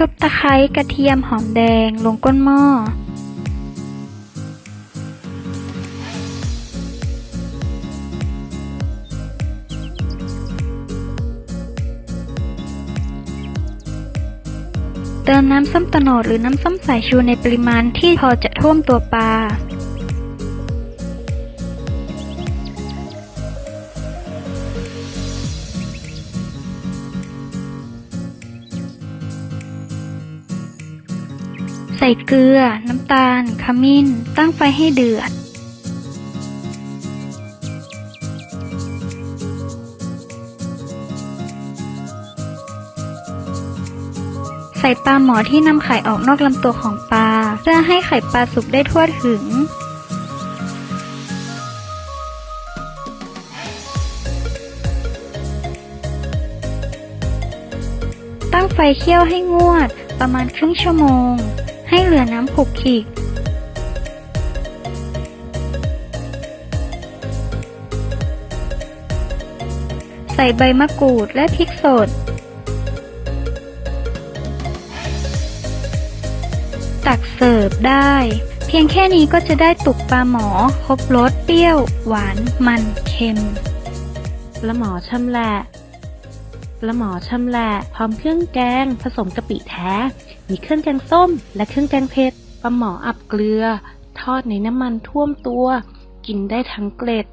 ทุบตะไคร้กระเทียมหอมแดงลงก้นหม้อ เติมน้ำส้มตโนดหรือน้ำส้มสายชูในปริมาณที่พอจะท่วมตัวปลา ใส่เกลือ น้ำตาล ขมิ้น ตั้งไฟให้เดือด ใส่ปลาหมอที่นำไข่ออกนอกลำตัวของปลา เพื่อให้ไข่ปลาสุกได้ทั่วถึงตั้งไฟเคี่ยวให้งวดประมาณครึ่งชั่วโมง ให้เหลือน้ำผุกขิกใส่ใบมะกรูดและพริกสด ตักเสิร์ฟได้ เพียงแค่นี้ก็จะได้ตุกปลาหมอ ครบรสเปรี้ยว หวาน มัน เค็ม ปลาหมอชำแหละ ปลาหมอชำแหละพร้อมเครื่องแกง ผสมกะปิแท้ มีเครื่องแกงส้ม และเครื่องแกงเผ็ดปลาหมออับเกลือ ทอดในน้ำมันท่วมตัว กินได้ทั้งเกล็ด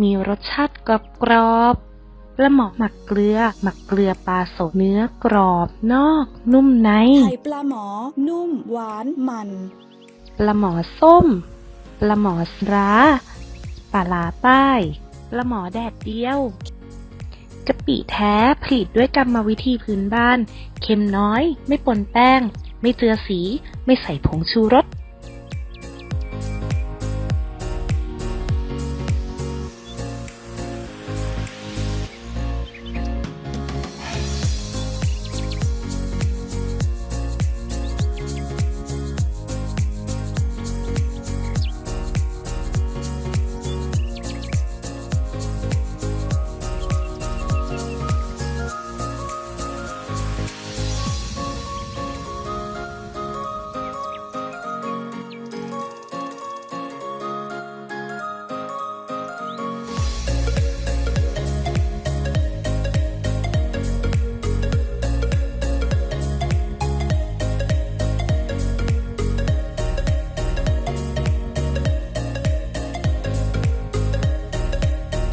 มีรสชาติกรอบกรอบๆปลาหมอหมักเกลือ หมักเกลือปลาสดเนื้อกรอบนอก นุ่มในไข่ปลาหมอ นุ่มหวานมันปลาหมอส้มปลาหมอสร้าปลาลาใต้ปลาหมอแดดเดียว กะปิแท้ผลิตด้วยกรรมวิธีพื้นบ้าน เค็มน้อย ไม่ปนแป้ง ไม่เจือสี ไม่ใส่ผงชูรส